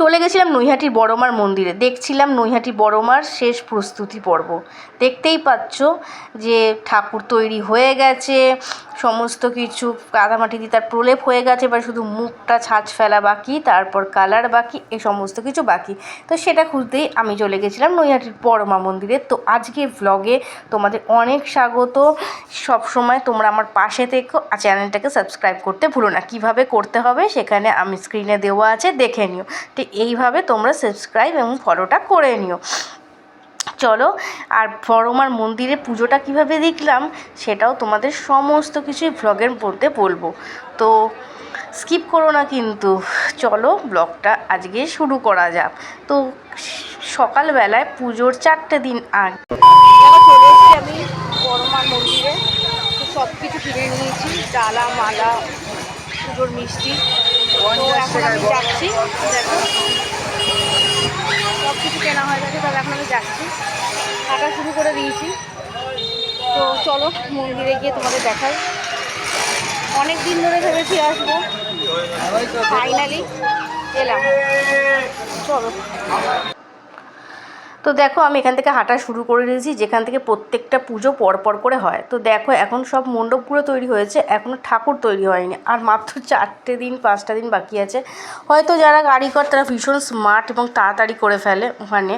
চলে গেছিলাম নৈহাটির বড়মার মন্দিরে। দেখছিলাম নৈহাটি বড়মার শেষ প্রস্তুতি পর্ব। দেখতেই পাচ্ছ যে ঠাকুর তৈরি হয়ে গেছে, সমস্ত কিছু কাদামাটি দিয়ে তার প্রলেপ হয়ে গেছে, এবার শুধু মুখটা ছাঁচ ফেলা বাকি, তারপর কালার বাকি এই সমস্ত কিছু বাকি। তো সেটা খুঁজতেই আমি চলে গেছিলাম নৈহাটির বড়মা মন্দিরে। তো আজকের ভ্লগে তোমাদের অনেক স্বাগত। সব সময় তোমরা আমার পাশে থেকো আর চ্যানেলটাকে সাবস্ক্রাইব করতে ভুলো না। কীভাবে করতে হবে সেখানে আমি স্ক্রিনে দেওয়া আছে, দেখে নিও। তো এইভাবে তোমরা সাবস্ক্রাইব এবং ফলোটা করে নিও। চলো, আর বড়মার মন্দিরে পুজোটা কীভাবে দেখলাম সেটাও তোমাদের সমস্ত কিছুই ভ্লগের মধ্যে বলব। তো স্কিপ করো না কিন্তু। চলো ব্লগটা আজকে শুরু করা যাক। তো সকালবেলায় পুজোর চারটে দিন আগে চলে এসেছি আমি বড়মার মন্দিরে। সব কিছু কিনে নিয়েছি, ডালা, মালা, পুজোর মিষ্টি। তো এখন আমি যাচ্ছি দেখো। সব কিছু কেনা হয়ে গেছে তবে এখন আমি যাচ্ছি। হাঁটা শুরু করে দিয়েছি। তো চলো মন্দিরে গিয়ে তোমাদের দেখাই। অনেক দিন ধরে ভেবেছি আসব। ফাইনালি এলাম। চলো। তো দেখো, আমি এখান থেকে হাঁটা শুরু করে দিয়েছি যেখান থেকে প্রত্যেকটা পুজো পরপর করে হয়। তো দেখো, এখন সব মণ্ডপগুলো তৈরি হয়েছে এখনও ঠাকুর তৈরি হয়নি। আর মাত্র চারটে দিন, পাঁচটা দিন বাকি আছে। হয়তো যারা কারিগর তারা ভীষণ স্মার্ট এবং তাড়াতাড়ি করে ফেলে ওখানে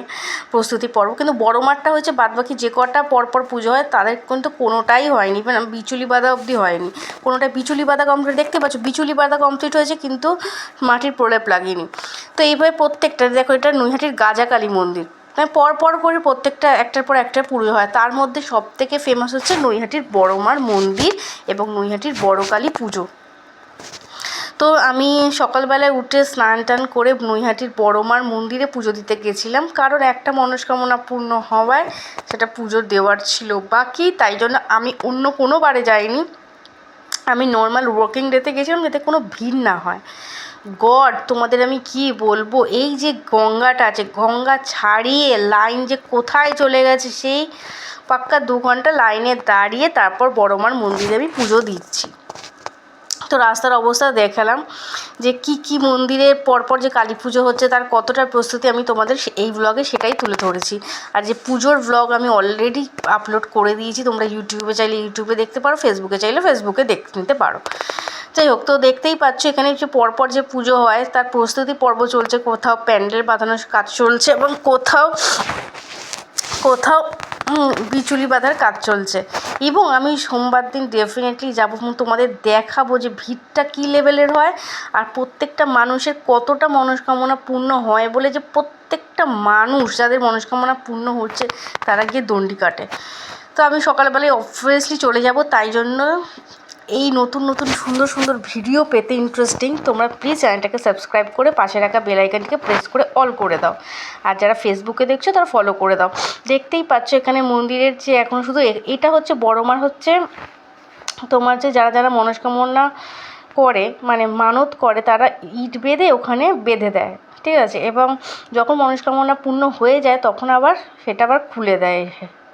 প্রস্তুতি পর্ব। কিন্তু বড় মাঠটা হচ্ছে বাদবাকি যে কটা পরপর পুজো হয়, তাদের কিন্তু কোনোটাই হয়নি। মানে বিচুলি বাঁধা অবধি হয়নি। কোনোটা বিচুলি বাঁধা কমপ্লিট দেখতে পাচ্ছ, বিচুলি বাঁধা কমপ্লিট হয়েছে, কিন্তু মাটির প্রলেপ লাগেনি। তো এইভাবে প্রত্যেকটা, দেখো, এটা নৈহাটির গাজাকালী মন্দির। মানে পর পর করে প্রত্যেকটা একটার পর একটা পুজো হয়। তার মধ্যে সব থেকে ফেমাস হচ্ছে নৈহাটির বড়মার মন্দির এবং নৈহাটির বড়কালী পুজো। তো আমি সকালবেলায় উঠে স্নান টান করে নৈহাটির বড়মার মন্দিরে পুজো দিতে গেছিলাম। কারণ একটা মনস্কামনা পূর্ণ হওয়ায় সেটা পুজো দেওয়ার ছিল বাকি, তাই জন্য আমি অন্য কোনো বারে যাইনি। আমি নর্মাল ওয়ার্কিং ডেতে গেছিলাম যাতে কোনো ভিড় না হয়। গড, তোমাদের আমি কি বলব? এই যে গঙ্গাটা আছে, গঙ্গা ছাড়িয়ে লাইন যে কোথায় চলে গেছে, সেই পাক্কা দু ঘণ্টা লাইনে দাঁড়িয়ে তারপর বড়মার মন্দিরে আমি পুজো দিচ্ছি। তো রাস্তার অবস্থা দেখালাম যে কি কি মন্দিরের পরপর যে কালী পুজো হচ্ছে, তার কতটা প্রস্তুতি আমি তোমাদের এই ব্লগে সেটাই তুলে ধরেছি। আর যে পুজোর ব্লগ আমি অলরেডি আপলোড করে দিয়েছি, তোমরা ইউটিউবে চাইলে ইউটিউবে দেখতে পারো ফেসবুকে চাইলে ফেসবুকে দেখতে নিতে পারো। যাই হোক, তো দেখতেই পাচ্ছ, এখানে যে পরপর যে পুজো হয়, তার প্রস্তুতি পর্ব চলছে। কোথাও প্যান্ডেল বাঁধানোর কাজ চলছে এবং কোথাও কোথাও বিচুলি বাঁধার কাজ চলছে। এবং আমি সোমবার দিন ডেফিনেটলি যাব তোমাদের দেখাবো যে ভিড়টা কী লেভেলের হয় আর প্রত্যেকটা মানুষের কতটা মনস্কামনা পূর্ণ হয় বলে যে প্রত্যেকটা মানুষ যাদের মনস্কামনা পূর্ণ হচ্ছে, তারা গিয়ে দণ্ডি কাটে। তো আমি সকালবেলায় অবভিয়াসলি চলে যাব, তাই জন্য এই নতুন নতুন, সুন্দর সুন্দর ভিডিও পেতে ইন্টারেস্টিং তোমরা প্লিজ চ্যানেলটাকে সাবস্ক্রাইব করে পাশে রাখা বেল আইকনটিকে প্রেস করে অল করে দাও। আর যারা ফেসবুকে দেখছ, তারা ফলো করে দাও। দেখতেই পাচ্ছ এখানে মন্দিরের যে এখন শুধু এটা হচ্ছে বড়মার হচ্ছে, তোমার যে যারা যারা মনস্কামনা করে মানে মানত করে, তারা ইট বেঁধে ওখানে বেঁধে দেয়, ঠিক আছে? এবং যখন মনস্কামনা পূর্ণ হয়ে যায়, তখন আবার সেটা আবার খুলে দেয়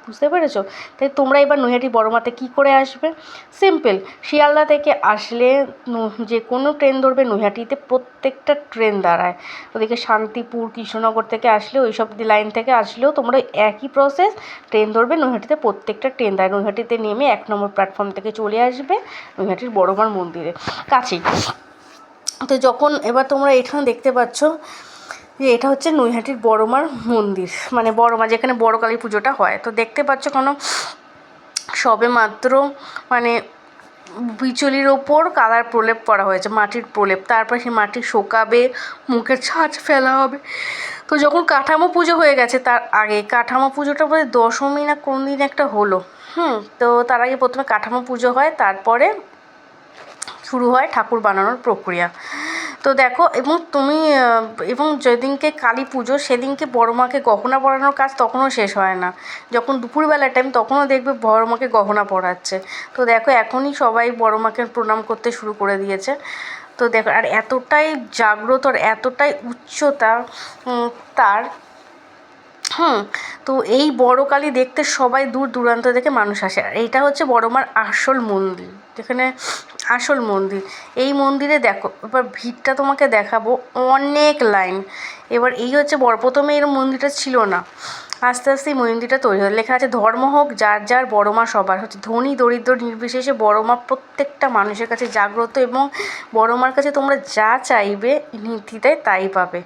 বুঝতে পেরেছ? তাই তোমরা এবার নৈহাটি বড়মাতে কী করে আসবে? সিম্পল শিয়ালদা থেকে আসলে যে কোনো ট্রেন ধরবে নৈহাটিতে প্রত্যেকটা ট্রেন দাঁড়ায়। ওদিকে শান্তিপুর, কৃষ্ণনগর থেকে আসলেও ওই সব লাইন থেকে আসলেও তোমরা একই প্রসেস ট্রেন ধরবে নৈহাটিতে প্রত্যেকটা ট্রেন দাঁড়ায়। নৈহাটিতে নেমে এক নম্বর প্ল্যাটফর্ম থেকে চলে আসবে নৈহাটির বড়মার মন্দিরে। কাছেই। তো যখন এবার তোমরা এখানে দেখতে পাচ্ছ যে এটা হচ্ছে নৈহাটির বড়মার মন্দির। মানে বড়মা, যেখানে বড় কালী পুজোটা হয়। তো দেখতে পাচ্ছ কোনো সবে মাত্র মানে বিচুলির ওপর কালার প্রলেপ করা হয়েছে, মাটির প্রলেপ। তারপর সেই মাটি শোকাবে মুখের ছাঁচ ফেলা হবে। তো যখন কাঠামো পুজো হয়ে গেছে তার আগে, কাঠামো পুজোটা বোধ দশমী না কোন দিন একটা হলো। হুম, তো তার আগে প্রথমে কাঠামো পুজো হয়, তারপরে শুরু হয় ঠাকুর বানানোর প্রক্রিয়া। তো দেখো, এবং তুমি এবং যেদিনকে কালী পুজো, সেদিনকে বড় মাকে গহনা পরানোর কাজ তখনও শেষ হয় না। যখন দুপুরবেলার টাইম তখনও দেখবে বড় মাকে গহনা পরাচ্ছে। তো দেখো, এখনই সবাই বড় মাকে প্রণাম করতে শুরু করে দিয়েছে। তো দেখো, আর এতটাই জাগ্রত আর এতটাই উচ্চতা তার হুম, তো এই বড় কালী দেখতে সবাই দূর দূরান্ত থেকে মানুষ আসে। আর এইটা হচ্ছে বড় মার আসল মন্দির, যেখানে আসল মন্দির। এই মন্দিরে দেখো, এবার ভিড়টা তোমাকে দেখাবো অনেক লাইন। এবার এই হচ্ছে বড়, প্রথমে এর মন্দিরটা ছিল না। আস্তে আস্তে এই মন্দিরটা তৈরি হয় লেখা আছে, ধর্ম হোক, যার যার, বড় মা সবার। হচ্ছে ধনী, দরিদ্র, নির্বিশেষে বড় মা প্রত্যেকটা মানুষের কাছে জাগ্রত এবং বড় মার কাছে তোমরা যা চাইবে নির্দ্বিধায় তাই পাবে।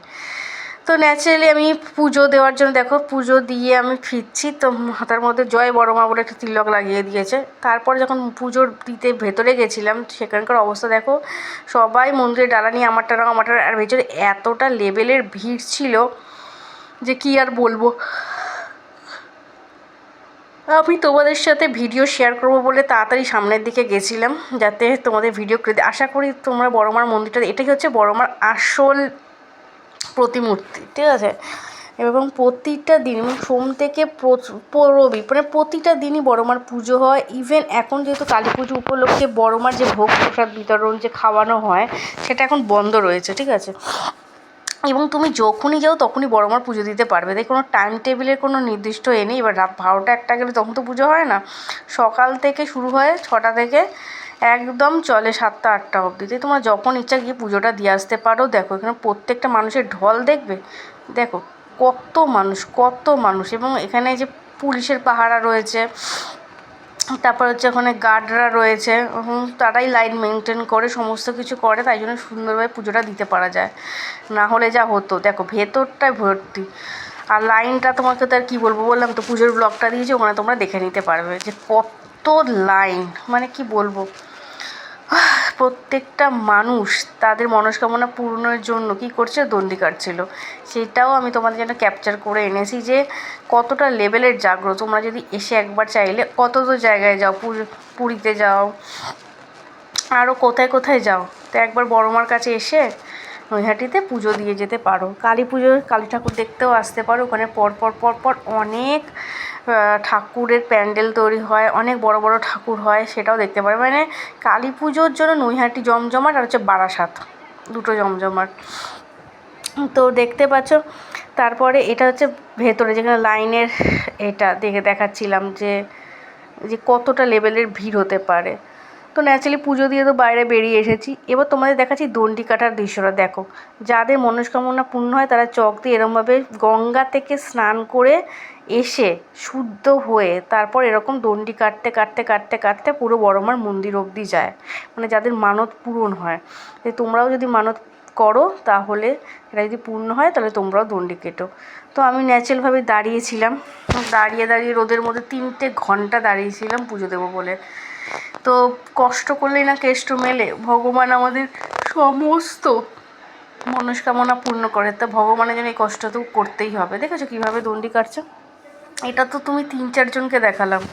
তো ন্যাচারালি আমি পুজো দেওয়ার জন্য, দেখো পুজো দিয়ে আমি ফিরছি, তো হাতার মধ্যে জয় বড় মা বলে একটা তিলক লাগিয়ে দিয়েছে। তারপর যখন পুজোর দিতে ভেতরে গেছিলাম, সেখানকার অবস্থা দেখো, সবাই মন্দিরে ডালা নিয়ে আমারটা নাও, আমারটা আর ভেতরে এতটা লেভেলের ভিড় ছিল যে কি আর বলব। আমি তোমাদের সাথে ভিডিও শেয়ার করব বলে তাড়াতাড়ি সামনের দিকে গেছিলাম, যাতে তোমাদের ভিডিও আশা করি তোমরা বড়মার মন্দিরটা এটাই হচ্ছে বড়মার আসল প্রতিমূর্তি, ঠিক আছে? এবং প্রতিটা দিন, এবং সোম থেকে রবি মানে প্রতিটা দিনই বড়মার পুজো হয়। ইভেন এখন যেহেতু কালী পুজো উপলক্ষে বড়মার যে ভোগ প্রসাদ বিতরণ যে খাওয়ানো হয়, সেটা এখন বন্ধ রয়েছে, ঠিক আছে? এবং তুমি যখনই যাও, তখনই বড় মার পুজো দিতে পারবে। তাই কোনো টাইম টেবিলের কোনো নির্দিষ্ট এ নেই। এবার রাত বারোটা একটা গেলে তখন তো পুজো হয় না। সকাল থেকে শুরু হয়, ছটা থেকে একদম চলে সাতটা, আটটা অবধি। তাই তোমার যখন ইচ্ছা গিয়ে পুজোটা দিয়ে আসতে পারো, দেখো এখানে প্রত্যেকটা মানুষের ঢল দেখবে। দেখো কত মানুষ কত মানুষ। এবং এখানে যে পুলিশের পাহারা রয়েছে, তারপর হচ্ছে ওখানে গার্ডরা রয়েছে তারাই লাইন মেনটেন করে, সমস্ত কিছু করে, তাই জন্য সুন্দরভাবে পুজোটা দিতে পারা যায়। না হলে যা হতো। দেখো ভেতরটায় ভর্তি। আর লাইনটা তোমাকে তো আর কী বলব বললাম তো, পুজোর ব্লগটা দিয়েছি, ওখানে তোমরা দেখে নিতে পারবে যে কত লাইন। মানে কি বলব? প্রত্যেকটা মানুষ তাদের মনস্কামনা পূরণের জন্য কী করছে? দণ্ডি কাটছিল। সেটাও আমি তোমাদের জন্য ক্যাপচার করে এনেছি যে কতটা লেভেলের জাগ্রত। তোমরা যদি এসে একবার চাইলে কত তো জায়গায় যাও পুরীতে যাও আরও কোথায় কোথায় যাও। তো একবার বড়মার কাছে এসে নৈহাটিতে পুজো দিয়ে যেতে পারো। কালী পুজোর কালী ঠাকুর দেখতেও আসতে পারো। ওখানে পরপর পরপর অনেক ঠাকুরের প্যান্ডেল তৈরি হয়, অনেক বড় বড় ঠাকুর হয়, সেটাও দেখতে পারে। মানে কালী পুজোর জন্য নৈহাটি জমজমাট আর হচ্ছে বারাসাত, দুটো জমজমাট। তো দেখতে পাচ্ছ, তারপরে এটা হচ্ছে ভেতরে যেখানে লাইনের এটা দেখে দেখাচ্ছিলাম যে যে কতটা লেভেলের ভিড় হতে পারে। তো ন্যাচারালি পুজো দিয়ে তো বাইরে বেরিয়ে এসেছি। এবার তোমাদের দেখাচ্ছি দণ্ডি কাটার দৃশ্যটা, দেখো। যাদের মনস্কামনা পূর্ণ হয় তারা চক দিয়ে এরমভাবে গঙ্গা থেকে স্নান করে এসে শুদ্ধ হয়ে তারপর এরকম দণ্ডি কাটতে কাটতে কাটতে কাটতে পুরো বড়মার মন্দির অবধি যায়। মানে যাদের মানত পূরণ হয়। তোমরাও যদি মানত করো তাহলে এটা যদি পূর্ণ হয় তাহলে তোমরাও দণ্ডি কেটো। তো আমি ন্যাচারালভাবে দাঁড়িয়েছিলাম। দাঁড়িয়ে দাঁড়িয়ে রোদের মধ্যে তিনটে ঘণ্টা দাঁড়িয়েছিলাম পুজো দেবো বলে। তো কষ্ট করলেই না কেষ্ট মেলে। ভগবান আমাদের সমস্ত মনস্কামনা পূর্ণ করে। তা ভগবানের জন্য এই কষ্ট তো করতেই হবে। দেখেছ কীভাবে দণ্ডি কাটছে? এটা তো তুমি তিন চারজনকে দেখালাম।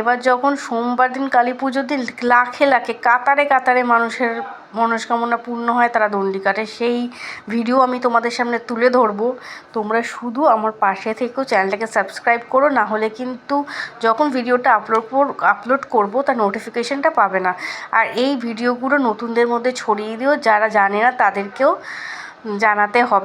এবার যখন সোমবার দিন কালী পুজোর দিন লাখে লাখে, কাতারে কাতারে মানুষের মনস্কামনা পূর্ণ হয়, তারা দণ্ডি কাটে। সেই ভিডিও আমি তোমাদের সামনে তুলে ধরবো। তোমরা শুধু আমার পাশে থেকেও চ্যানেলটাকে সাবস্ক্রাইব করো, না হলে কিন্তু যখন ভিডিওটা আপলোড আপলোড করব, তার নোটিফিকেশানটা পাবে না। আর এই ভিডিওগুলো নতুনদের মধ্যে ছড়িয়ে দিও, যারা জানে না তাদেরকেও জানাতে হবে।